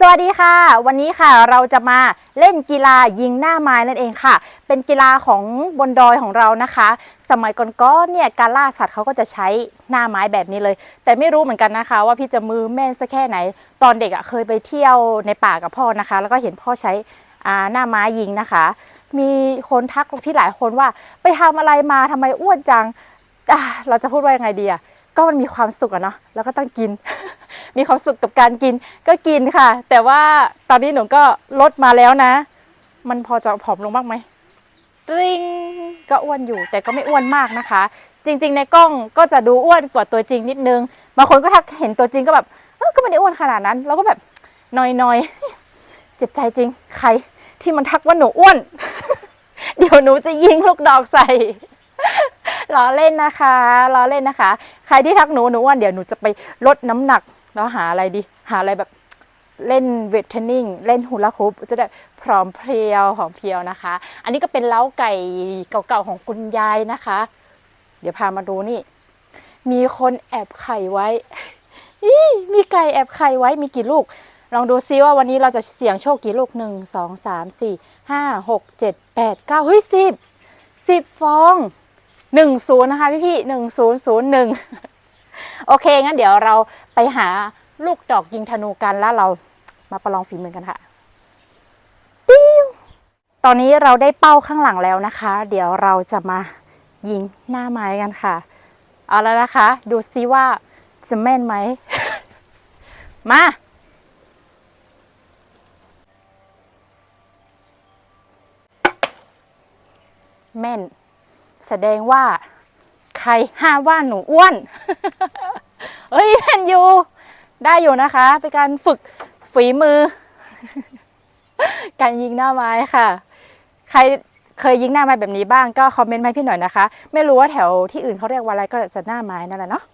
สวัสดีค่ะ วันนี้ค่ะเราจะมาเล่นกีฬายิงหน้าไม้นั่นเองค่ะ เป็นกีฬาของบนดอยของเรานะคะ สมัยก่อนๆเนี่ยการล่าสัตว์เขาก็จะใช้หน้าไม้แบบนี้เลย แต่ไม่รู้เหมือนกันนะคะ ว่าพี่จะมือแม่นสักแค่ไหน ตอนเด็กอะ่ะเคยไปเที่ยวในป่ากับพ่อนะคะ แล้วก็เห็นพ่อใช้หน้าไม้ยิงนะคะ มีคนทักพี่หลายคนว่าไปทำอะไรมาทำไมอ้วนจังเราจะพูดว่ายังไงดีอะก็มันมีความสุขอะเนาะแล้วก็ต้องกิน มีความสุขกับการกินก็กินค่ะ แต่ว่าตอนนี้หนูก็ลดมาแล้วนะ มันพอจะผอมลงบ้างไหมตริงก็อ้วนอยู่แต่ก็ไม่อ้วนมากนะคะ จริง ๆ ในกล้องก็จะดูอ้วนกว่าตัวจริงนิดนึงบางคนก็ทักเห็นตัวจริงก็แบบเออก็ไม่ได้อ้วนขนาดนั้น เราก็แบบนอยๆเจ็บใจจริง ใครที่มันทักว่าหนูอ้วน เดี๋ยวหนูจะยิงลูกดอกใส่ล้อเล่นนะคะล้อเล่นนะคะ ใครที่ทักหนูหนูว่าเดี๋ยวหนูจะไปลดน้ำหนัก แล้วหาอะไรดี หาอะไรแบบเล่นเวทเทรนนิ่งเล่นฮูลาฮูปจะได้พร้อมเพรียวหอมเพรียวนะคะ อันนี้ก็เป็นเล้าไก่เก่าๆของคุณยายนะคะ เดี๋ยวพามาดูนี่ มีคนแอบไข่ไว้อีมีไก่แอบไข่ไว้มีกี่ลูก ลองดูซิว่าวันนี้เราจะเสี่ยงโชคกี่ลูกหนึ่งสองสามสี่ห้าหกเจ็ดแปดเก้าเฮ้ยสิบสิบฟองหนึ่งศูนย์นะคะพี่พี่หนึ่งศูนย์ศูนย์หนึ่ง โอเค งั้นเดี๋ยวเราไปหาลูกดอกยิงธนูกันแล้วเรามาประลองฝีมือกันค่ะติวตอนนี้เราได้เป้าข้างหลังแล้วนะคะ เดี๋ยวเราจะมายิงหน้าไม้กันค่ะ เอาแล้วนะคะ ดูซิว่าจะแม่นไหม มา แม่น แสดงว่า ใครห้าว่าหนูอ้วนเฮ้ยแมนยูได้อยู่นะคะ เป็นการฝึกฝีมือ การยิงหน้าไม้ค่ะ ใครเคยยิงหน้าไม้แบบนี้บ้างก็คอมเมนต์มาให้พี่หน่อยนะคะ ไม่รู้ว่าแถวที่อื่นเขาเรียกว่าอะไรก็จะหน้าไม้นั่นแหละเนาะ